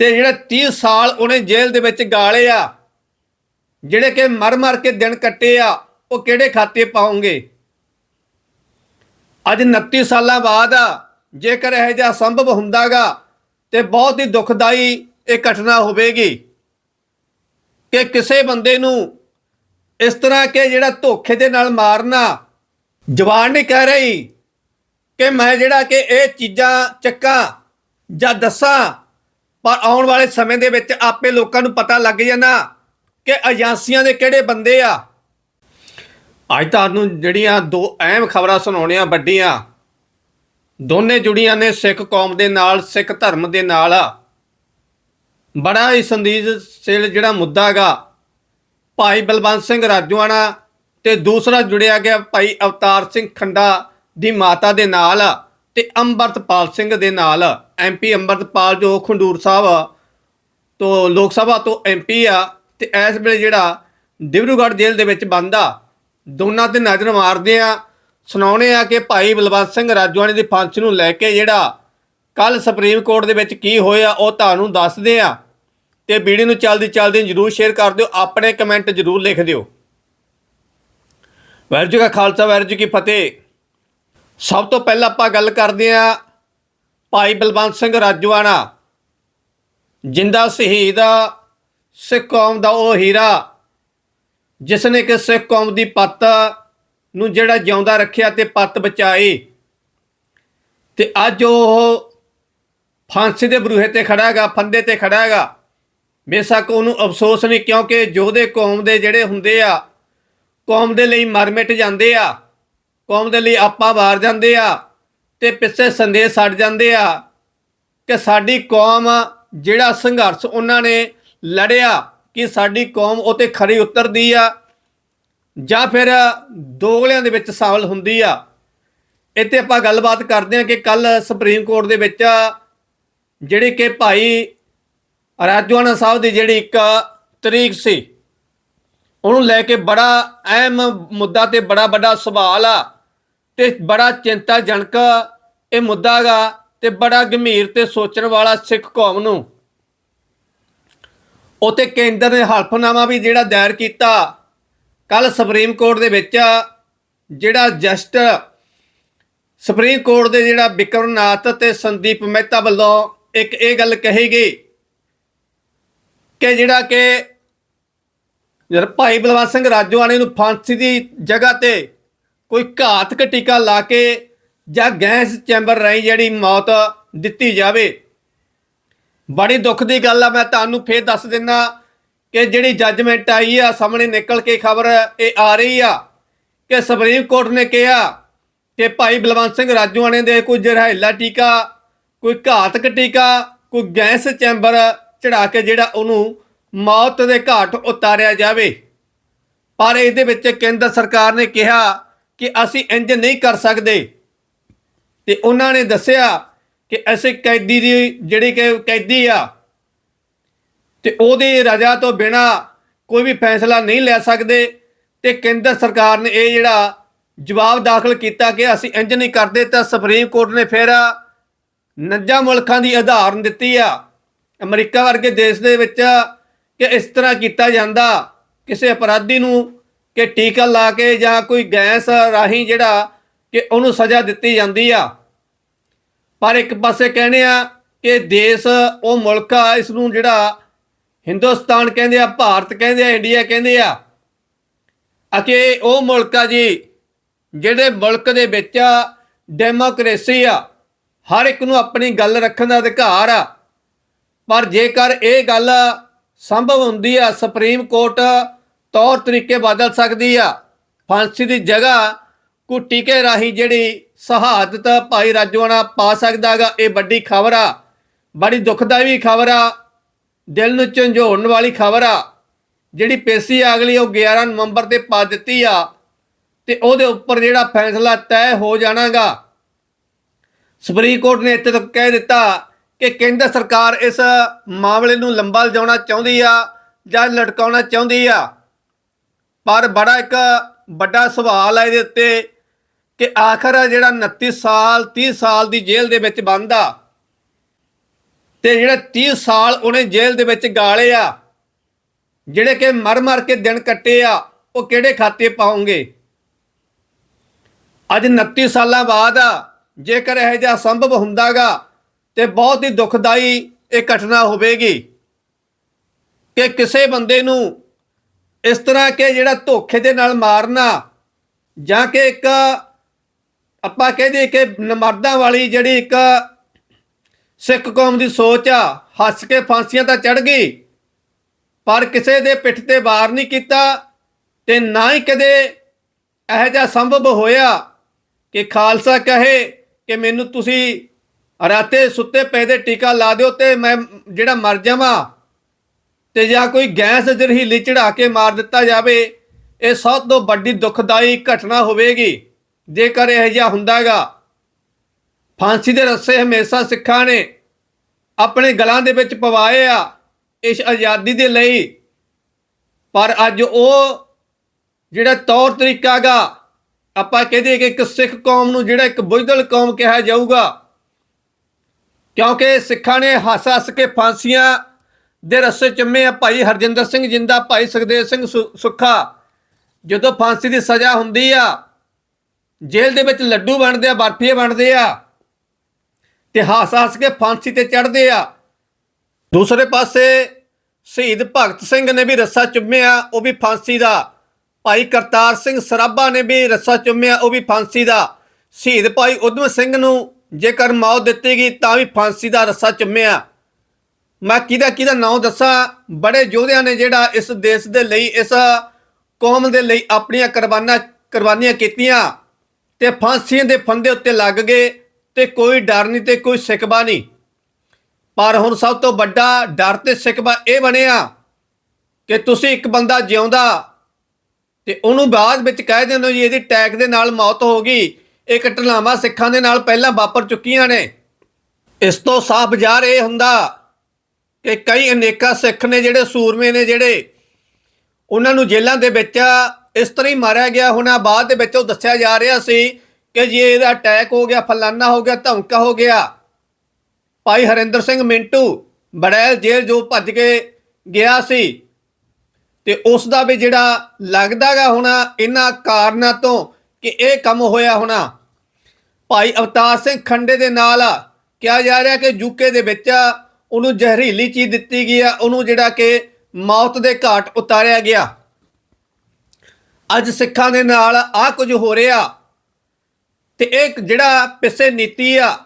ਤੇ ਜਿਹੜਾ 30 ਸਾਲ ਉਹਨੇ ਜੇਲ੍ਹ ਦੇ ਵਿੱਚ ਗਾਲੇ ਆ, ਜਿਹੜੇ ਕਿ ਮਰ ਮਰ ਕੇ ਦਿਨ ਕੱਟੇ ਆ, ਉਹ ਕਿਹੜੇ ਖਾਤੇ ਪਾਉਂਗੇ? ਅੱਜ 29 ਸਾਲਾਂ ਬਾਅਦ ਜੇਕਰ ਇਹ ਜਿਹਾ ਸੰਭਵ ਹੁੰਦਾਗਾ ਤੇ ਬਹੁਤ ਹੀ ਦੁਖਦਾਈ ਇਹ ਘਟਨਾ ਹੋਵੇਗੀ ਕਿ ਕਿਸੇ ਬੰਦੇ ਨੂੰ ਇਸ ਤਰ੍ਹਾਂ ਕਿ ਜਿਹੜਾ ਧੋਖੇ ਦੇ ਨਾਲ ਮਾਰਨਾ, ਜਵਾਨ ਨਹੀਂ ਕਹਿ ਰਹੀ ਕਿ ਮੈਂ ਜਿਹੜਾ ਕਿ ਇਹ ਚੀਜ਼ਾਂ ਚੱਕਾਂ ਜਾਂ ਦੱਸਾਂ ਪਰ ਆਉਣ ਵਾਲੇ ਸਮੇਂ ਦੇ ਵਿੱਚ ਆਪੇ ਲੋਕਾਂ ਨੂੰ ਪਤਾ ਲੱਗ ਜਾਣਾ ਕਿ ਏਜੰਸੀਆਂ ਦੇ ਕਿਹੜੇ ਬੰਦੇ ਆ। ਅੱਜ ਤੁਹਾਨੂੰ ਜਿਹੜੀਆਂ ਦੋ ਅਹਿਮ ਖਬਰਾਂ ਸੁਣਾਉਣੀਆਂ ਵੱਡੀਆਂ। ਦੋਨੇ ਜੁੜੀਆਂ ਨੇ ਸਿੱਖ ਕੌਮ ਦੇ ਨਾਲ, ਸਿੱਖ ਧਰਮ ਦੇ ਨਾਲ ਬੜਾ ਹੀ ਸੰਦੀਪ ਜਿਹੜਾ ਮੁੱਦਾ ਹੈਗਾ। ਭਾਈ ਬਲਵੰਤ ਸਿੰਘ ਰਾਜੂਆਣਾ ਤੇ ਦੂਸਰਾ ਜੁੜਿਆ ਗਿਆ ਭਾਈ ਅਵਤਾਰ ਸਿੰਘ ਖੰਡਾ ਦੀ ਮਾਤਾ ਦੇ ਨਾਲ ਤੇ ਅੰਮ੍ਰਿਤਪਾਲ ਸਿੰਘ ਦੇ ਨਾਲ ਐਮਪੀ ਅੰਮ੍ਰਿਤਪਾਲ ਜੋ ਖੰਡੂਰ ਸਾਹਿਬ ਤੋਂ ਲੋਕ ਸਭਾ ਤੋਂ ਐਮਪੀ ਆ, ਤੇ ਇਸ ਵੇਲੇ ਜਿਹੜਾ ਡਿਬਰੂਗੜ੍ਹ ਜੇਲ੍ਹ ਦੇ ਵਿੱਚ ਬੰਦ ਆ, ਦੋਨਾਂ ਤੇ ਨਜ਼ਰ ਮਾਰਦੇ ਆ ਸੁਣਾਉਣੇ ਆ ਕਿ ਭਾਈ ਬਲਵੰਤ ਸਿੰਘ ਰਾਜੂਆਣੇ ਦੀ ਫਾਂਸੀ ਨੂੰ ਲੈ ਕੇ ਜਿਹੜਾ ਕੱਲ ਸੁਪਰੀਮ ਕੋਰਟ ਦੇ ਵਿੱਚ ਕੀ ਹੋਇਆ ਉਹ ਤੁਹਾਨੂੰ ਦੱਸਦੇ ਆ, ਤੇ ਵੀਡੀਓ ਨੂੰ ਚੱਲਦੀ ਚੱਲਦੀ ਜਰੂਰ ਸ਼ੇਅਰ ਕਰ ਦਿਓ, ਆਪਣੇ ਕਮੈਂਟ ਜਰੂਰ ਲਿਖ ਦਿਓ। ਵਾਹਿਗੁਰੂ ਜੀ ਕਾ ਖਾਲਸਾ, ਵਾਹਿਗੁਰੂ ਜੀ ਕੀ ਫਤਿਹ। ਸਭ ਤੋਂ ਪਹਿਲਾਂ ਆਪਾਂ ਗੱਲ ਕਰਦੇ ਹਾਂ ਭਾਈ ਬਲਵੰਤ ਸਿੰਘ ਰਾਜੂਆਣਾ, ਜਿੰਦਾ ਸ਼ਹੀਦ ਸਿੱਖ ਕੌਮ ਦਾ ਉਹ ਹੀਰਾ ਜਿਸ ਨੇ ਕਿ ਸਿੱਖ ਕੌਮ ਦੀ ਪੱਤ ਨੂੰ ਜਿਹੜਾ ਜਿਉਂਦਾ ਰੱਖਿਆ ਤੇ ਪੱਤ ਬਚਾਈ। ਤੇ ਅੱਜ ਉਹ ਫਾਂਸੀ ਦੇ ਬਰੂਹੇ ਤੇ ਖੜਾ ਹੈਗਾ, ਫੰਦੇ ਤੇ ਖੜਾ ਹੈਗਾ। ਬੇਸ਼ੱਕ ਉਹਨੂੰ ਅਫਸੋਸ ਨਹੀਂ, ਕਿਉਂਕਿ ਯੋਧੇ ਕੌਮ ਦੇ ਜਿਹੜੇ ਹੁੰਦੇ ਆ, ਕੌਮ ਦੇ ਲਈ ਮਰ ਮਿਟ ਜਾਂਦੇ ਆ ਕੌਮ ਦੇ ਲਈ ਆਪਾ ਵਾਰ ਜਾਂਦੇ ਆ ਤੇ ਪਿੱਛੇ ਸੰਦੇਸ਼ ਛੱਡ ਜਾਂਦੇ ਆ ਕਿ ਸਾਡੀ ਕੌਮ, ਜਿਹੜਾ ਸੰਘਰਸ਼ ਉਹਨਾਂ ਨੇ ਲੜਿਆ ਕਿ ਸਾਡੀ ਕੌਮ ਉਹ ਤੇ ਖਰੀ ਉਤਰਦੀ ਆ ਜਾਂ ਫਿਰ ਦੋਗਲਿਆਂ ਦੇ ਵਿੱਚ ਸ਼ਾਮਲ ਹੁੰਦੀ ਆ। ਇੱਥੇ ਆਪਾਂ ਗੱਲਬਾਤ ਕਰਦੇ ਹਾਂ ਕਿ ਕੱਲ ਸੁਪਰੀਮ ਕੋਰਟ ਦੇ ਵਿੱਚ ਜਿਹੜੇ ਕਿ ਭਾਈ ਰਾਜਵਾਨਾ ਸਾਹਿਬ ਦੀ ਜਿਹੜੀ ਇੱਕ ਤਰੀਕ ਸੀ, ਉਹਨੂੰ ਲੈ ਕੇ ਬੜਾ ਅਹਿਮ ਮੁੱਦਾ ਤੇ ਬੜਾ ਵੱਡਾ ਸਵਾਲ ਆ ਤੇ ਬੜਾ ਚਿੰਤਾਜਨਕ ਇਹ ਮੁੱਦਾ ਹੈਗਾ ਤੇ ਬੜਾ ਗੰਭੀਰ ਤੇ ਸੋਚਣ ਵਾਲਾ ਸਿੱਖ ਕੌਮ ਨੂੰ। ਉਤੇ ਕੇਂਦਰ ਨੇ ਹਲਫਨਾਮਾ ਵੀ ਜਿਹੜਾ ਦਾਇਰ ਕੀਤਾ। ਕੱਲ ਸੁਪਰੀਮ ਕੋਰਟ ਦੇ ਵਿੱਚ ਜਿਹੜਾ ਜਸਟ ਸੁਪਰੀਮ ਕੋਰਟ ਦੇ ਜਿਹੜਾ ਵਿਕਰਮਨਾਥ ਤੇ ਸੰਦੀਪ ਮਹਿਤਾ ਵੱਲੋਂ ਇੱਕ ਇਹ ਗੱਲ ਕਹੀ ਗਈ ਕਿ ਜਿਹੜਾ ਕਿ ਭਾਈ ਬਲਵੰਤ ਸਿੰਘ ਰਾਜੋਆਣੇ ਨੂੰ ਫਾਂਸੀ ਦੀ ਜਗ੍ਹਾ ਤੇ ਕੋਈ ਘਾਤਕ ਟੀਕਾ ਲਾ ਕੇ ਜਾਂ ਗੈਸ ਚੈਂਬਰ ਰਾਹੀਂ ਜਿਹੜੀ ਮੌਤ ਦਿੱਤੀ ਜਾਵੇ। ਬੜੀ ਦੁੱਖ ਦੀ ਗੱਲ ਆ, ਮੈਂ ਤੁਹਾਨੂੰ ਫੇਰ ਦੱਸ ਦਿੰਦਾ ਕਿ ਜਿਹੜੀ ਜੱਜਮੈਂਟ ਆਈ ਆ, ਸਾਹਮਣੇ ਨਿਕਲ ਕੇ ਖਬਰ ਇਹ ਆ ਰਹੀ ਆ ਕਿ ਸੁਪਰੀਮ ਕੋਰਟ ਨੇ ਕਿਹਾ ਕਿ ਭਾਈ ਬਲਵੰਤ ਸਿੰਘ ਰਾਜੂਆਣੇ ਦੇ ਕੋਈ ਜ਼ਹਿਰੀਲਾ ਟੀਕਾ, ਕੋਈ ਘਾਤਕ ਟੀਕਾ ਕੋਈ ਗੈਸ ਚੈਂਬਰ ਚੜਾ ਕੇ ਜਿਹੜਾ ਉਹਨੂੰ ਮੌਤ ਦੇ ਘਾਟ ਉਤਾਰਿਆ ਜਾਵੇ। ਪਰ ਇਹਦੇ ਵਿੱਚ ਕੇਂਦਰ ਸਰਕਾਰ ਨੇ ਕਿਹਾ ਕਿ ਅਸੀਂ ਇੰਜ ਨਹੀਂ ਕਰ ਸਕਦੇ। ਤੇ ਉਹਨਾਂ ਨੇ ਦੱਸਿਆ ਕਿ ਅਸੀਂ ਕੈਦੀ ਦੀ, ਜਿਹੜੀ ਕਿ ਕੈਦੀ ਆ, ਤੇ ਉਹਦੀ ਰਜਾ ਤੋਂ ਬਿਨਾ ਕੋਈ ਵੀ ਫੈਸਲਾ ਨਹੀਂ ਲੈ ਸਕਦੇ। ਤੇ ਕੇਂਦਰ ਸਰਕਾਰ ਨੇ ਇਹ ਜਿਹੜਾ ਜਵਾਬ ਦਾਖਲ ਕੀਤਾ ਕਿ ਅਸੀਂ ਇੰਜ ਨਹੀਂ ਕਰਦੇ, ਤਾਂ ਸੁਪਰੀਮ ਕੋਰਟ ਨੇ ਫਿਰ ਨੱਜਾ ਮੁਲਕਾਂ ਦੀ ਉਦਾਹਰਨ ਦਿੱਤੀ ਆ। ਅਮਰੀਕਾ ਵਰਗੇ ਦੇਸ਼ ਦੇ ਵਿੱਚ ਕਿ ਇਸ ਤਰ੍ਹਾਂ ਕੀਤਾ ਜਾਂਦਾ, ਕਿਸੇ ਅਪਰਾਧੀ ਨੂੰ ਕਿ ਟੀਕਾ ਲਾ ਕੇ ਜਾਂ ਕੋਈ ਗੈਸ ਰਾਹੀਂ ਜਿਹੜਾ ਕਿ ਉਹਨੂੰ ਸਜ਼ਾ ਦਿੱਤੀ ਜਾਂਦੀ ਆ। ਪਰ ਇੱਕ ਪਾਸੇ ਕਹਿੰਦੇ ਆ ਕਿ ਦੇਸ਼, ਉਹ ਮੁਲਕ ਆ ਇਸ ਨੂੰ ਜਿਹੜਾ ਹਿੰਦੁਸਤਾਨ ਕਹਿੰਦੇ ਆ, ਭਾਰਤ ਕਹਿੰਦੇ ਆ, ਇੰਡੀਆ ਕਹਿੰਦੇ ਆ। ਅਤੇ ਉਹ ਮੁਲਕ ਆ ਜੀ, ਜਿਹੜੇ ਮੁਲਕ ਦੇ ਵਿੱਚ ਡੈਮੋਕ੍ਰੇਸੀ ਆ, ਹਰ ਇੱਕ ਨੂੰ ਆਪਣੀ ਗੱਲ ਰੱਖਣ ਦਾ ਅਧਿਕਾਰ ਆ। ਪਰ ਜੇਕਰ ਇਹ ਗੱਲ ਸੰਭਵ ਹੁੰਦੀ ਆ, ਸੁਪਰੀਮ ਕੋਰਟ ਤੌਰ ਤਰੀਕੇ ਬਦਲ ਸਕਦੀ ਆ। ਫਾਂਸੀ ਦੀ ਜਗ੍ਹਾ ਕੋ ਟੀਕੇ ਰਾਹੀਂ ਜਿਹੜੀ ਸ਼ਹਾਦਤ ਭਾਈ ਰਾਜਵਾਨਾ ਪਾ ਸਕਦਾਗਾ ਇਹ ਵੱਡੀ ਖਬਰ ਆ। ਬੜੀ ਦੁਖਦਾਈ ਖਬਰ ਆ। ਦਿਲ ਨੂੰ ਝੰਜੋੜਨ ਵਾਲੀ ਖਬਰ ਆ। ਜਿਹੜੀ ਪੇਸ਼ੀ ਅਗਲੀ, ਉਹ 11 ਨਵੰਬਰ ਤੇ ਪਾ ਦਿੱਤੀ ਆ। ਤੇ ਉਹਦੇ ਉੱਪਰ ਜਿਹੜਾ ਫੈਸਲਾ ਤੈਅ ਹੋ ਜਾਣਾਗਾ। ਸੁਪਰੀਮ ਕੋਰਟ ਨੇ ਇੱਥੇ ਤੱਕ ਕਹਿ ਦਿੱਤਾ ਕਿ ਕੇਂਦਰ ਸਰਕਾਰ ਇਸ ਮਾਮਲੇ ਨੂੰ ਲੰਬਾ ਲਿਜਾਉਣਾ ਚਾਹੁੰਦੀ ਆ ਜਾਂ ਲਟਕਾਉਣਾ ਚਾਹੁੰਦੀ ਆ। ਪਰ ਬੜਾ ਇੱਕ ਵੱਡਾ ਸਵਾਲ ਹੈ ਇਹਦੇ ਉੱਤੇ ਕਿ ਆਖਰ ਜਿਹੜਾ 29 ਸਾਲ 30 ਸਾਲ ਦੀ ਜੇਲ੍ਹ ਦੇ ਵਿੱਚ ਬੰਦ ਆ ਤੇ ਜਿਹੜੇ 30 ਸਾਲ ਉਹਨੇ ਜੇਲ੍ਹ ਦੇ ਵਿੱਚ ਗਾਲੇ ਆ, ਜਿਹੜੇ ਕਿ ਮਰ ਮਰ ਕੇ ਦਿਨ ਕੱਟੇ ਆ, ਉਹ ਕਿਹੜੇ ਖਾਤੇ ਪਾਉਂਗੇ? ਅੱਜ 29 ਸਾਲਾਂ ਬਾਅਦ ਜੇਕਰ ਇਹ ਜਿਹਾ ਸੰਭਵ ਹੁੰਦਾਗਾ ਤੇ ਬਹੁਤ ਹੀ ਦੁਖਦਾਈ ਇਹ ਘਟਨਾ ਹੋਵੇਗੀ ਕਿ ਕਿਸੇ ਬੰਦੇ ਨੂੰ ਇਸ ਤਰ੍ਹਾਂ ਕਿ ਜਿਹੜਾ ਧੋਖੇ ਦੇ ਨਾਲ ਮਾਰਨਾ ਜਾਂ ਕਿ ਇੱਕ ਆਪਾਂ ਕਹਦੇ ਕਿ ਨਮਰਦਾਂ ਵਾਲੀ ਜਿਹੜੀ ਇੱਕ ਸਿੱਖ ਕੌਮ ਦੀ ਸੋਚ ਆ, ਹੱਸ ਕੇ ਫਾਂਸੀਆਂ ਤਾਂ ਚੜ ਗਈ, ਪਰ ਕਿਸੇ ਦੇ ਪਿੱਠ ਤੇ ਵਾਰ ਨਹੀਂ ਕੀਤਾ ਤੇ ਨਾ ਹੀ ਕਦੇ ਇਹੋ ਜਿਹਾ ਸੰਭਵ ਹੋਇਆ ਕਿ ਖਾਲਸਾ ਕਹੇ ਕਿ ਮੈਨੂੰ ਤੁਸੀਂ ਰਾਤੇ ਸੁੱਤੇ ਪਏ ਦੇ ਟੀਕਾ ਲਾ ਦਿਓ ਤੇ ਮੈਂ ਜਿਹੜਾ ਮਰ ਜਾਵਾਂ ਤੇ ਜਾਂ ਕੋਈ ਗੈਸ ਜ਼ਰਹੀਲੀ ਚੜਾ ਕੇ ਮਾਰ ਦਿੱਤਾ ਜਾਵੇ, ਇਹ ਸਭ ਤੋਂ ਵੱਡੀ ਦੁਖਦਾਈ ਘਟਨਾ ਹੋਵੇਗੀ। ਜੇਕਰ ਇਹ ਜਿਹਾ ਹੁੰਦਾਗਾ, ਫਾਂਸੀ ਦੇ ਰੱਸੇ ਹਮੇਸ਼ਾ ਸਿੱਖਾਂ ਨੇ ਆਪਣੇ ਗਲਾਂ ਦੇ ਵਿੱਚ ਪਵਾਏ ਆ ਇਸ ਆਜ਼ਾਦੀ ਦੇ ਲਈ। ਪਰ ਅੱਜ ਉਹ ਜਿਹੜਾ ਤੌਰ ਤਰੀਕਾਗਾ ਆਪਾਂ ਕਹਦੇ ਕਿ ਇੱਕ ਸਿੱਖ ਕੌਮ ਨੂੰ ਜਿਹੜਾ ਇੱਕ ਬੁਝਦਲ ਕੌਮ ਕਿਹਾ ਜਾਊਗਾ, ਕਿਉਂਕਿ ਸਿੱਖਾਂ ਨੇ ਹੱਸ ਹੱਸ ਕੇ ਫਾਂਸੀਆਂ ਦੇ ਰਸੇ ਚੁੰਮੇ ਆ ਭਾਈ ਹਰਜਿੰਦਰ ਸਿੰਘ, ਜਿੰਦਾ ਭਾਈ ਸੁਖਦੇਵ ਸਿੰਘ ਸੁ- ਸੁੱਖਾ। ਜਦੋਂ ਫਾਂਸੀ ਦੀ ਸਜ਼ਾ ਹੁੰਦੀ ਆ, ਜੇਲ੍ਹ ਦੇ ਵਿੱਚ ਲੱਡੂ ਬਣਦੇ ਆ ਬਰਫੀਏ ਬਣਦੇ ਆ, ਤੇ ਹੱਸ ਹੱਸ ਕੇ ਫਾਂਸੀ ਤੇ ਚੜਦੇ ਆ। ਦੂਸਰੇ ਪਾਸੇ ਸ਼ਹੀਦ ਭਗਤ ਸਿੰਘ ਨੇ ਵੀ ਰੱਸਾ ਚੁੰਮਿਆ, ਉਹ ਵੀ ਫਾਂਸੀ ਦਾ। ਭਾਈ ਕਰਤਾਰ ਸਿੰਘ ਸਰਾਭਾ ਨੇ ਵੀ ਰੱਸਾ ਚੁੰਮਿਆ, ਉਹ ਵੀ ਫਾਂਸੀ ਦਾ। ਸ਼ਹੀਦ ਭਾਈ ਉਦਮ ਸਿੰਘ ਨੂੰ ਜੇਕਰ ਮੌਤ ਦਿੱਤੀ ਗਈ, ਤਾਂ ਵੀ ਫਾਂਸੀ ਦਾ ਰੱਸਾ ਚੁੰਮਿਆ। ਮੈਂ ਕਿਹਦਾ ਕਿਹਦਾ ਨਾਮ ਦੱਸਾਂ? ਬੜੇ ਯੋਧਿਆਂ ਨੇ ਜਿਹੜਾ ਇਸ ਦੇਸ਼ ਦੇ ਲਈ, ਇਸ ਕੌਮ ਦੇ ਲਈ ਆਪਣੀਆਂ ਕੁਰਬਾਨਾਂ, ਕੁਰਬਾਨੀਆਂ ਕੀਤੀਆਂ ਤੇ ਫਾਂਸੀਆਂ ਦੇ ਫੰਦੇ ਉੱਤੇ ਲੱਗ ਗਏ ਤੇ ਕੋਈ ਡਰ ਨਹੀਂ ਤੇ ਕੋਈ ਸਿਕਬਾ ਨਹੀਂ। ਪਰ ਹੁਣ ਸਭ ਤੋਂ ਵੱਡਾ ਡਰ ਤੇ ਸਿਕਬਾ ਇਹ ਬਣਿਆ ਕਿ ਤੁਸੀਂ ਇੱਕ ਬੰਦਾ ਜਿਉਂਦਾ ਤੇ ਉਹਨੂੰ ਬਾਅਦ ਵਿੱਚ ਕਹਿ ਦਿੰਦੇ ਹੋ ਜੀ ਇਹਦੀ ਟੈਕ ਦੇ ਨਾਲ ਮੌਤ ਹੋ ਗਈ ਇਹ ਘਟਨਾਵਾਂ ਸਿੱਖਾਂ ਦੇ ਨਾਲ ਪਹਿਲਾਂ ਵਾਪਰ ਚੁੱਕੀਆਂ ਨੇ। ਇਸ ਤੋਂ ਸਾਫ਼ ਜ਼ਾਹਰ ਇਹ ਹੁੰਦਾ ਕਿ ਕਈ ਅਨੇਕਾਂ ਸਿੱਖ ਨੇ ਜਿਹੜੇ ਸੂਰਮੇ ਨੇ ਜਿਹੜੇ ਉਹਨਾਂ ਨੂੰ ਜੇਲ੍ਹਾਂ ਦੇ ਵਿੱਚ ਇਸ ਤਰ੍ਹਾਂ ਹੀ ਮਾਰਿਆ ਗਿਆ। ਹੋਣਾ ਬਾਅਦ ਦੇ ਵਿੱਚ ਉਹ ਦੱਸਿਆ ਜਾ ਰਿਹਾ ਸੀ ਕਿ ਜੀ ਇਹਦਾ ਅਟੈਕ ਹੋ ਗਿਆ, ਫਲਾਨਾ ਹੋ ਗਿਆ, ਧਮਕਾ ਹੋ ਗਿਆ। ਭਾਈ ਹਰਿੰਦਰ ਸਿੰਘ ਮਿੰਟੂ ਬੜੈਲ ਜੇਲ੍ਹ ਜੋ ਭੱਜ ਕੇ ਗਿਆ ਸੀ ਤੇ ਉਸ ਦਾ ਵੀ ਜਿਹੜਾ ਲੱਗਦਾਗਾ ਹੋਣਾ ਇਹਨਾਂ ਕਾਰਨਾਂ ਤੋਂ ਕਿ ਇਹ ਕੰਮ ਹੋਇਆ ਹੋਣਾ। ਭਾਈ ਅਵਤਾਰ ਸਿੰਘ ਖੰਡੇ ਦੇ ਨਾਲ ਕਿਹਾ ਜਾ ਰਿਹਾ ਕਿ ਯੂਕੇ ਦੇ ਵਿੱਚ ਉਹਨੂੰ ਜ਼ਹਿਰੀਲੀ ਚੀਜ਼ ਦਿੱਤੀ ਗਈ ਆ, ਉਹਨੂੰ ਜਿਹੜਾ ਕਿ ਮੌਤ ਦੇ ਘਾਟ ਉਤਾਰਿਆ ਗਿਆ। ਅੱਜ ਸਿੱਖਾਂ ਦੇ ਨਾਲ ਆ ਕੁਝ ਹੋ ਰਿਹਾ ਤੇ ਇਹ ਜਿਹੜਾ ਪਿੱਛੇ ਨੀਤੀ ਆ,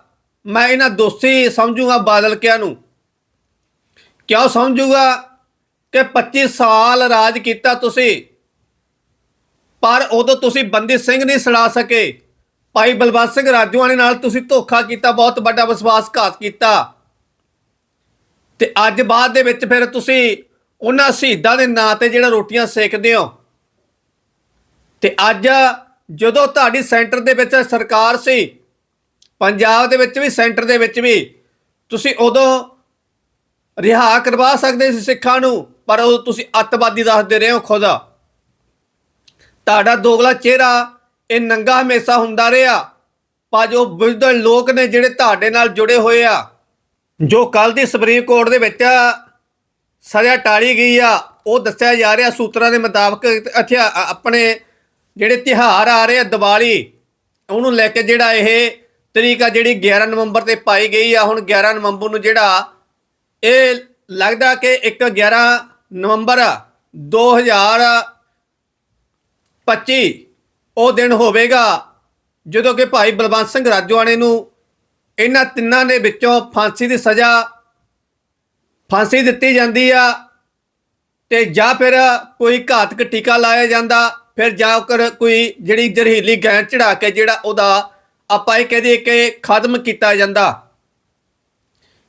ਮੈਂ ਇਹਨਾਂ ਦੋਸ਼ੀ ਸਮਝੂਗਾ ਬਾਦਲ ਕਿਆਂ ਨੂੰ। ਕਿਉਂ ਸਮਝੂਗਾ? ਕਿ 25 ਸਾਲ ਰਾਜ ਕੀਤਾ ਤੁਸੀਂ, ਪਰ ਉਦੋਂ ਤੁਸੀਂ ਬੰਦੀ ਸਿੰਘ ਨਹੀਂ ਛੜਾ ਸਕੇ। ਭਾਈ ਬਲਵੰਤ ਸਿੰਘ ਰਾਜੂਆਣੇ ਨਾਲ ਤੁਸੀਂ ਧੋਖਾ ਕੀਤਾ, ਬਹੁਤ ਵੱਡਾ ਵਿਸ਼ਵਾਸਘਾਤ ਕੀਤਾ। ਤੇ ਅੱਜ ਬਾਅਦ ਦੇ ਵਿੱਚ ਫਿਰ ਤੁਸੀਂ ਉਹਨਾਂ ਸ਼ਹੀਦਾਂ ਦੇ ਨਾਂ ਤੇ ਜਿਹੜਾ ਰੋਟੀਆਂ ਸੇਕਦੇ ਹੋ। ਤੇ ਅੱਜ ਜਦੋਂ ਤੁਹਾਡੀ ਸੈਂਟਰ ਦੇ ਵਿੱਚ ਸਰਕਾਰ ਸੀ, ਪੰਜਾਬ ਦੇ ਵਿੱਚ ਵੀ, ਸੈਂਟਰ ਦੇ ਵਿੱਚ ਵੀ, ਤੁਸੀਂ ਉਦੋਂ ਰਿਹਾ ਕਰਵਾ ਸਕਦੇ ਸੀ ਸਿੱਖਾਂ ਨੂੰ, ਪਰ ਉਹ ਤੁਸੀਂ ਅੱਤਵਾਦੀ ਦੱਸਦੇ ਰਹੇ ਹੋ ਖੁਦ। ਤੁਹਾਡਾ ਦੋਗਲਾ ਚਿਹਰਾ ਇਹ ਨੰਗਾ ਹਮੇਸ਼ਾ ਹੁੰਦਾ ਰਿਹਾ, ਪਰ ਜੋ ਬੁੱਝਦਲ ਲੋਕ ਨੇ ਜਿਹੜੇ ਤੁਹਾਡੇ ਨਾਲ ਜੁੜੇ ਹੋਏ ਆ ਜੋ ਕੱਲ ਦੀ ਸੁਪਰੀਮ ਕੋਰਟ ਦੇ ਵਿੱਚ ਸਜ਼ਾ ਟਾਲੀ ਗਈ ਆ, ਉਹ ਦੱਸਿਆ ਜਾ ਰਿਹਾ ਸੂਤਰਾਂ ਦੇ ਮੁਤਾਬਕ ਅੱਛਾ ਆਪਣੇ ਜਿਹੜੇ ਤਿਹਾਰ ਆ ਰਹੇ ਆ, ਦੀਵਾਲੀ, ਉਹਨੂੰ ਲੈ ਕੇ ਜਿਹੜਾ ਇਹ ਤਰੀਕ ਆ, ਜਿਹੜੀ 11 ਨਵੰਬਰ ਤੇ ਪਾਈ ਗਈ ਆ, ਹੁਣ 11 ਨਵੰਬਰ ਨੂੰ ਜਿਹੜਾ ਇਹ ਲੱਗਦਾ ਕਿ ਇੱਕ 11 ਨਵੰਬਰ 2025 ਉਹ ਦਿਨ ਹੋਵੇਗਾ, ਜਦੋਂ ਕਿ ਭਾਈ ਬਲਵੰਤ ਸਿੰਘ ਰਾਜੋਆਣੇ ਨੂੰ ਇਹਨਾਂ ਤਿੰਨਾਂ ਦੇ ਵਿੱਚੋਂ ਫਾਂਸੀ ਦੀ ਸਜ਼ਾ ਫਾਂਸੀ ਦਿੱਤੀ ਜਾਂਦੀ ਆ ਤੇ ਜਾਂ ਫਿਰ ਕੋਈ ਘਾਤਕ ਟੀਕਾ ਲਾਇਆ ਜਾਂਦਾ, ਫਿਰ ਜਾਂ ਕਰ ਕੋਈ ਜਿਹੜੀ ਜ਼ਹਿਰੀਲੀ ਗੈਸ ਚੜਾ ਕੇ ਜਿਹੜਾ ਉਹਦਾ ਆਪਾਂ ਇਹ ਕਹਦੇ ਕਿ ਖਤਮ ਕੀਤਾ ਜਾਂਦਾ।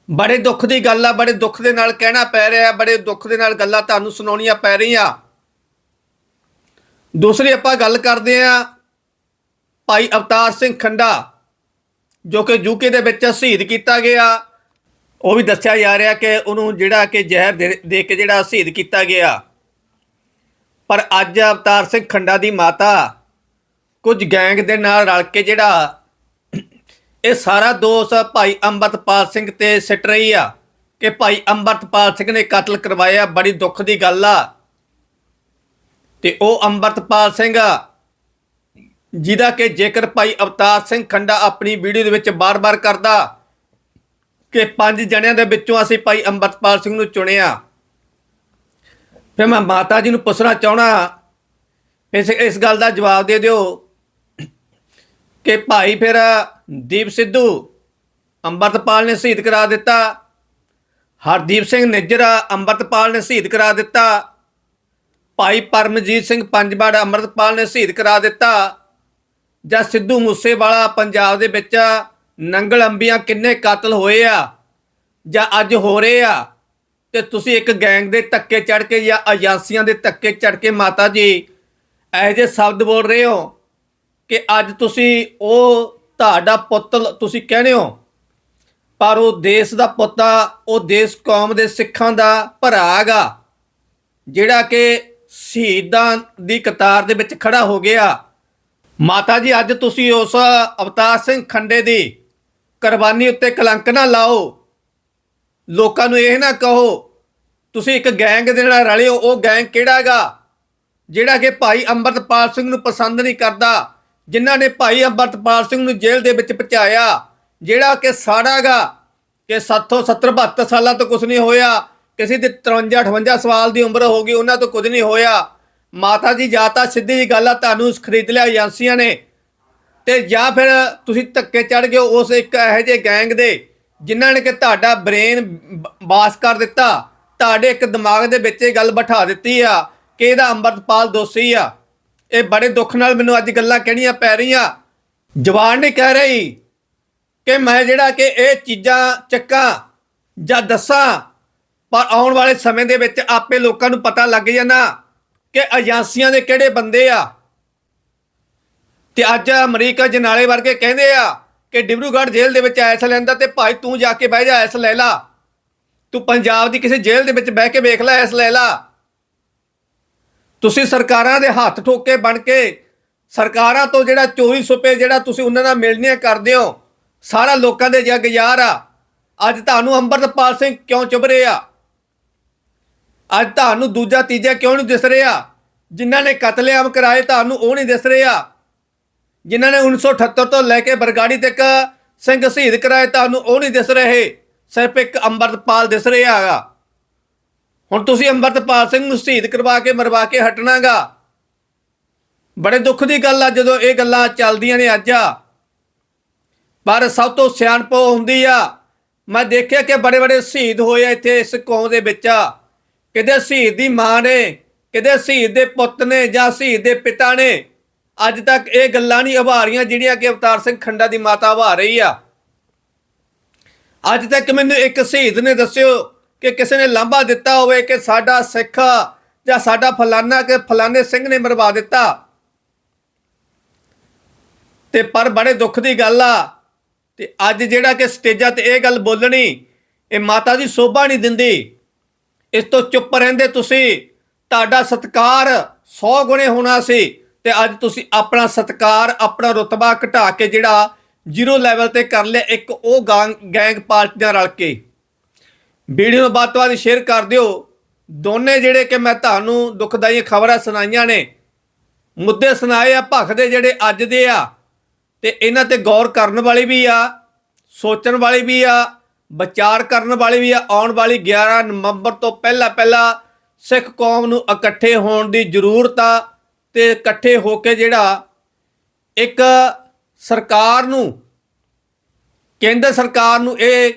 ਬੜੇ ਦੁੱਖ ਦੀ ਗੱਲ ਆ, ਬੜੇ ਦੁੱਖ ਦੇ ਨਾਲ ਕਹਿਣਾ ਪੈ ਰਿਹਾ, ਬੜੇ ਦੁੱਖ ਦੇ ਨਾਲ ਗੱਲਾਂ ਤੁਹਾਨੂੰ ਸੁਣਾਉਣੀਆਂ ਪੈ ਰਹੀਆਂ। ਦੂਸਰੀ ਆਪਾਂ ਗੱਲ ਕਰਦੇ ਆ ਭਾਈ ਅਵਤਾਰ ਸਿੰਘ ਖੰਡਾ। ਜੋ ਕਿ ਯੂਕੇ ਦੇ ਵਿੱਚ ਸ਼ਹੀਦ ਕੀਤਾ ਗਿਆ। ਉਹ ਵੀ ਦੱਸਿਆ ਜਾ ਰਿਹਾ ਕਿ ਉਹਨੂੰ ਜਿਹੜਾ ਕਿ ਜ਼ਹਿਰ ਦੇ ਦੇ ਕੇ ਜਿਹੜਾ ਸ਼ਹੀਦ ਕੀਤਾ ਗਿਆ। ਪਰ ਅੱਜ ਅਵਤਾਰ ਸਿੰਘ ਖੰਡਾ ਦੀ ਮਾਤਾ, ਕੁਝ ਗੈਂਗ ਦੇ ਨਾਲ ਰਲ ਕੇ ਜਿਹੜਾ, ਇਹ ਸਾਰਾ ਦੋਸ਼ ਭਾਈ ਅੰਮ੍ਰਿਤਪਾਲ ਸਿੰਘ ਤੇ ਸਿੱਟ ਰਹੀ ਆ ਕਿ ਭਾਈ ਅੰਮ੍ਰਿਤਪਾਲ ਸਿੰਘ ਨੇ ਕਤਲ ਕਰਵਾਇਆ। ਬੜੀ ਦੁੱਖ ਦੀ ਗੱਲ ਆ। ਤੇ ਉਹ ਅੰਮ੍ਰਿਤਪਾਲ ਸਿੰਘ ਜਿਹਦਾ ਕਿ ਜੇਕਰ ਭਾਈ ਅਵਤਾਰ ਸਿੰਘ ਖੰਡਾ ਆਪਣੀ ਵੀਡੀਓ ਦੇ ਵਿੱਚ ਬਾਰ-ਬਾਰ ਕਰਦਾ ਕਿ ਪੰਜ ਜਣਿਆਂ ਦੇ ਵਿੱਚੋਂ ਅਸੀਂ ਭਾਈ ਅੰਮ੍ਰਿਤਪਾਲ ਸਿੰਘ ਨੂੰ ਚੁਣਿਆ। ਫਿਰ ਮੈਂ ਮਾਤਾ ਜੀ ਨੂੰ ਪੁੱਛਣਾ ਚਾਹਣਾ ਇਸ ਇਸ ਗੱਲ ਦਾ ਜਵਾਬ ਦੇ ਦਿਓ ਕਿ ਭਾਈ ਫਿਰ ਦੀਪ ਸਿੱਧੂ ਅੰਮ੍ਰਿਤਪਾਲ ਨੇ ਸ਼ਹੀਦ ਕਰਾ ਦਿੱਤਾ, ਹਰਦੀਪ ਸਿੰਘ ਨਿੱਜਰਾ ਅੰਮ੍ਰਿਤਪਾਲ ਨੇ ਸ਼ਹੀਦ ਕਰਾ ਦਿੱਤਾ, ਭਾਈ ਪਰਮਜੀਤ ਸਿੰਘ ਪੰਜਵਾੜ ਅੰਮ੍ਰਿਤਪਾਲ ਨੇ ਸ਼ਹੀਦ ਕਰਾ ਦਿੱਤਾ ਜਾਂ ਸਿੱਧੂ ਮੂਸੇਵਾਲਾ ਪੰਜਾਬ ਦੇ ਵਿੱਚ ਨੰਗਲ ਅੰਬੀਆਂ ਕਿੰਨੇ ਕਾਤਲ ਹੋਏ ਆ, ਜਾਂ ਅੱਜ ਹੋ ਰਹੇ ਆ? ਤੇ ਤੁਸੀਂ ਇੱਕ ਗੈਂਗ ਦੇ ਧੱਕੇ ਚੜ ਕੇ ਜਾਂ ਏਜੰਸੀਆਂ ਦੇ ਧੱਕੇ ਚੜ ਕੇ ਮਾਤਾ ਜੀ, ਇਹੋ ਜਿਹੇ ਸ਼ਬਦ ਬੋਲ ਰਹੇ ਹੋ ਕਿ ਅੱਜ ਤੁਸੀਂ ਉਹ ਤੁਹਾਡਾ ਪੁੱਤ ਤੁਸੀਂ ਕਹਿੰਦੇ ਹੋ, ਪਰ ਉਹ ਦੇਸ਼ ਦਾ ਪੁੱਤ, ਉਹ ਦੇਸ਼ ਕੌਮ ਦੇ ਸਿੱਖਾਂ ਦਾ ਭਰਾ ਹੈਗਾ ਜਿਹੜਾ ਕਿ ਸ਼ਹੀਦਾਂ ਦੀ ਕਤਾਰ ਦੇ ਵਿੱਚ ਖੜਾ ਹੋ ਗਿਆ। ਮਾਤਾ ਜੀ, ਅੱਜ ਤੁਸੀਂ ਉਸ ਅਵਤਾਰ ਸਿੰਘ ਖੰਡੇ ਦੀ ਕੁਰਬਾਨੀ ਉੱਤੇ ਕਲੰਕ ਨਾ ਲਾਓ। ਲੋਕਾਂ ਨੂੰ ਇਹ ਨਾ ਕਹੋ, ਤੁਸੀਂ ਇੱਕ ਗੈਂਗ ਦੇ ਨਾਲ ਰਲੇ ਹੋ, ਉਹ ਗੈਂਗ ਕਿਹੜਾ ਹੈਗਾ? ਜਿਹੜਾ ਕਿ ਭਾਈ ਅੰਮ੍ਰਿਤਪਾਲ ਸਿੰਘ ਨੂੰ ਪਸੰਦ ਨਹੀਂ ਕਰਦਾ, ਜਿਨ੍ਹਾਂ ਨੇ ਭਾਈ ਅੰਮ੍ਰਿਤਪਾਲ ਸਿੰਘ ਨੂੰ ਜੇਲ੍ਹ ਦੇ ਵਿੱਚ ਪਹੁੰਚਾਇਆ, ਜਿਹੜਾ ਕਿ ਸਾੜਾਗਾ ਕਿ 700 70 72 ਸਾਲਾਂ ਤੋਂ ਕੁਝ ਨਹੀਂ ਹੋਇਆ, ਕਿਸੇ ਦੀ 53 58 ਸਾਲ ਦੀ ਉਮਰ ਹੋ ਗਈ, ਉਹਨਾਂ ਤੋਂ ਕੁਝ ਨਹੀਂ ਹੋਇਆ। ਮਾਤਾ ਜੀ, ਜਾਂ ਤਾਂ ਸਿੱਧੀ ਜੀ ਗੱਲ ਆ, ਤੁਹਾਨੂੰ ਖਰੀਦ ਲਿਆ ਏਜੰਸੀਆਂ ਨੇ ਤੇ ਜਾਂ ਫਿਰ ਤੁਸੀਂ ਧੱਕੇ ਚੜ ਗਏ ਹੋ ਉਸ ਇੱਕ ਇਹੋ ਜਿਹੇ ਗੈਂਗ ਦੇ, ਜਿਨ੍ਹਾਂ ਨੇ ਕਿ ਤੁਹਾਡਾ ਬ੍ਰੇਨ ਬਾਸ ਕਰ ਦਿੱਤਾ, ਤੁਹਾਡੇ ਇੱਕ ਦਿਮਾਗ ਦੇ ਵਿੱਚ ਇਹ ਗੱਲ ਬਿਠਾ ਦਿੱਤੀ ਆ ਕਿ ਇਹਦਾ ਅੰਮ੍ਰਿਤਪਾਲ ਦੋਸ਼ੀ ਆ। ਇਹ ਬੜੇ ਦੁੱਖ ਨਾਲ ਮੈਨੂੰ ਅੱਜ ਗੱਲਾਂ ਕਹਿਣੀਆਂ ਪੈ ਰਹੀਆਂ। ਜਵਾਨ ਨਹੀਂ ਕਹਿ ਰਹੀ ਕਿ ਮੈਂ ਜਿਹੜਾ ਕਿ ਇਹ ਚੀਜ਼ਾਂ ਚੱਕਾਂ ਜਾਂ ਦੱਸਾਂ, ਪਰ ਆਉਣ ਵਾਲੇ ਸਮੇਂ ਦੇ ਵਿੱਚ ਆਪੇ ਲੋਕਾਂ ਨੂੰ ਪਤਾ ਲੱਗ ਜਾਣਾ। ਕਿ ਏਜੰਸੀਆਂ ਦੇ ਕਿਹੜੇ ਬੰਦੇ ਆ? ਤੇ ਅੱਜ ਅਮਰੀਕਾ ਜਨਾਲੇ ਵਰਗੇ ਕਹਿੰਦੇ ਆ ਕਿ ਡਿਬਰੂਗੜ੍ਹ ਜੇਲ੍ਹ ਦੇ ਵਿੱਚ ਐਸ ਲੈਂਦਾ ਤੇ ਭਾਈ ਤੂੰ ਜਾ ਕੇ ਬਹਿ ਜਾ ਐਸ ਲੈ ਲਾ। ਤੂੰ ਪੰਜਾਬ ਦੀ ਕਿਸੇ ਜੇਲ੍ਹ ਦੇ ਵਿੱਚ ਬਹਿ ਕੇ ਵੇਖ ਲੈ ਐਸ ਲੈ ਲਾ। ਤੁਸੀਂ ਸਰਕਾਰਾਂ ਦੇ ਹੱਥ ਠੋਕੇ ਬਣ ਕੇ ਸਰਕਾਰਾਂ ਤੋਂ ਜਿਹੜਾ ਚੋਰੀ ਸੁਪੇ ਜਿਹੜਾ ਤੁਸੀਂ ਉਹਨਾਂ ਨਾਲ ਮਿਲਣੀਆਂ ਕਰਦੇ ਹੋ, ਸਾਰਾ ਲੋਕਾਂ ਦੇ ਜੱਗ ਯਾਰ ਆ। ਅੱਜ ਤੁਹਾਨੂੰ ਅੰਮ੍ਰਿਤਪਾਲ ਸਿੰਘ ਕਿਉਂ ਚੁੱਭ ਰਹੇ ਆ? ਅੱਜ ਤੁਹਾਨੂੰ ਦੂਜਾ ਤੀਜਾ ਕਿਉਂ ਨਹੀਂ ਦਿਸ ਰਿਹਾ? ਜਿਨ੍ਹਾਂ ਨੇ ਕਤਲੇਆਮ ਕਰਾਏ, ਤੁਹਾਨੂੰ ਉਹ ਨਹੀਂ ਦਿਸ ਰਿਹਾ। ਜਿਨ੍ਹਾਂ ਨੇ 1978 ਤੋਂ ਲੈ ਕੇ ਬਰਗਾੜੀ ਤੱਕ ਸਿੰਘ ਸ਼ਹੀਦ ਕਰਾਏ, ਤੁਹਾਨੂੰ ਉਹ ਨਹੀਂ ਦਿਸ ਰਹੇ। ਸਿਰਫ ਇੱਕ ਅੰਮ੍ਰਿਤਪਾਲ ਦਿਸ ਰਿਹਾ ਹੈਗਾ। ਹੁਣ ਤੁਸੀਂ ਅੰਮ੍ਰਿਤਪਾਲ ਸਿੰਘ ਨੂੰ ਸ਼ਹੀਦ ਕਰਵਾ ਕੇ, ਮਰਵਾ ਕੇ ਹਟਣਾਗਾ। ਬੜੇ ਦੁੱਖ ਦੀ ਗੱਲ ਆ, ਜਦੋਂ ਇਹ ਗੱਲਾਂ ਚੱਲਦੀਆਂ ਨੇ ਅੱਜ। ਪਰ ਸਭ ਤੋਂ ਸਿਆਣਪ ਹੁੰਦੀ ਆ। ਮੈਂ ਦੇਖਿਆ ਕਿ ਬੜੇ ਬੜੇ ਸ਼ਹੀਦ ਹੋਏ ਆ ਇੱਥੇ ਇਸ ਕੌਮ ਦੇ ਵਿੱਚ। ਕਿਤੇ ਸ਼ਹੀਦ ਦੀ ਮਾਂ ਨੇ, ਕਿਤੇ ਸ਼ਹੀਦ ਦੇ ਪੁੱਤ ਨੇ ਜਾਂ ਸ਼ਹੀਦ ਦੇ ਪਿਤਾ ਨੇ, ਅੱਜ ਤੱਕ ਇਹ ਗੱਲਾਂ ਨਹੀਂ ਉਭਾਰੀਆਂ ਜਿਹੜੀਆਂ ਕਿ ਅਵਤਾਰ ਸਿੰਘ ਖੰਡਾ ਦੀ ਮਾਤਾ ਉਭਾਰ ਰਹੀ ਆ। ਅੱਜ ਤੱਕ ਮੈਨੂੰ ਇੱਕ ਸ਼ਹੀਦ ਨੇ ਦੱਸਿਓ ਕਿ ਕਿਸੇ ਨੇ ਲਾਂਭਾ ਦਿੱਤਾ ਹੋਵੇ ਕਿ ਸਾਡਾ ਸਿੱਖ ਜਾਂ ਸਾਡਾ ਫਲਾਨਾ ਕਿ ਫਲਾਨੇ ਸਿੰਘ ਨੇ ਮਰਵਾ ਦਿੱਤਾ। ਤੇ ਪਰ ਬੜੇ ਦੁੱਖ ਦੀ ਗੱਲ ਆ ਤੇ ਅੱਜ ਜਿਹੜਾ ਕਿ ਸਟੇਜਾਂ ਤੇ ਇਹ ਗੱਲ ਬੋਲਣੀ, ਇਹ ਮਾਤਾ ਦੀ ਸੋਭਾ ਨਹੀਂ ਦਿੰਦੀ। ਇਸ ਤੋਂ ਚੁੱਪ ਰਹਿੰਦੇ ਤੁਸੀਂ। ਤੁਹਾਡਾ ਸਤਕਾਰ 100 ਗੁਣੇ ਹੋਣਾ ਸੀ ਤੇ ਅੱਜ ਤੁਸੀਂ ਆਪਣਾ ਸਤਕਾਰ, ਆਪਣਾ ਰੁਤਬਾ ਘਟਾ ਕੇ ਜਿਹੜਾ ਜ਼ੀਰੋ ਲੈਵਲ ਤੇ ਕਰ ਲਿਆ ਇੱਕ ਉਹ ਗਾਂਗ ਗੈਂਗ ਪਾਰਟੀਆਂ ਰਲ ਕੇ। ਵੀਡੀਓ ਨੂੰ ਬਾਤ ਬਾਤ ਸ਼ੇਅਰ ਕਰ ਦਿਓ। ਦੋਨੇ ਜਿਹੜੇ ਕਿ ਮੈਂ ਤੁਹਾਨੂੰ ਦੁਖਦਾਈ ਖਬਰਾਂ ਸੁਣਾਈਆਂ ਨੇ, ਮੁੱਦੇ ਸੁਣਾਏ ਆ, ਭਖ ਦੇ ਜਿਹੜੇ ਅੱਜ ਦੇ ਆ, ਤੇ ਇਹਨਾਂ ਤੇ ਗੌਰ ਕਰਨ ਵਾਲੀ ਵੀ ਆ, ਸੋਚਣ ਵਾਲੀ ਵੀ ਆ ਵਿਚਾਰ ਕਰਨ ਵਾਲੀ ਵੀ ਆਉਣ ਵਾਲੀ 11 ਨਵੰਬਰ ਤੋਂ ਪਹਿਲਾਂ ਪਹਿਲਾਂ ਸਿੱਖ ਕੌਮ ਨੂੰ ਇਕੱਠੇ ਹੋਣ ਦੀ ਜ਼ਰੂਰਤ ਆ ਤੇ ਇਕੱਠੇ ਹੋ ਕੇ ਜਿਹੜਾ ਇੱਕ ਸਰਕਾਰ ਨੂੰ ਕੇਂਦਰ ਸਰਕਾਰ ਨੂੰ ਇਹ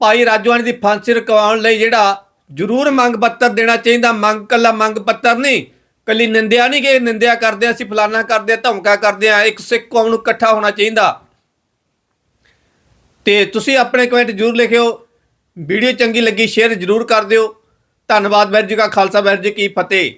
ਭਾਈ ਰਾਜਵਾਨੀ ਦੀ ਫਾਂਸੀ ਰਕਵਾਉਣ ਲਈ ਜਿਹੜਾ ਜ਼ਰੂਰ ਮੰਗ ਪੱਤਰ ਦੇਣਾ ਚਾਹੀਦਾ ਮੰਗ ਕੱਲਾ ਮੰਗ ਪੱਤਰ ਨਹੀਂ ਕੱਲੀ ਨਿੰਦਿਆ ਨਹੀਂ ਕਿ ਨਿੰਦਿਆ ਕਰਦੇ ਅਸੀਂ ਫਲਾਨਾ ਕਰਦੇ ਆ, ਧਮਕਾ ਕਰਦੇ ਆ ਇੱਕ ਸਿੱਖ ਕੌਮ ਨੂੰ ਇਕੱਠਾ ਹੋਣਾ ਚਾਹੀਦਾ। ਤੇ ਤੁਸੀਂ ਆਪਣੇ ਕਮੈਂਟ ਜ਼ਰੂਰ ਲਿਖਿਓ। ਵੀਡੀਓ ਚੰਗੀ ਲੱਗੀ, ਸ਼ੇਅਰ ਜ਼ਰੂਰ ਕਰ ਦਿਓ। ਧੰਨਵਾਦ ਵੈਰ ਜੀ ਕਾ ਖਾਲਸਾ ਵੈਰ ਜੀ ਕੀ ਫਤਿਹ।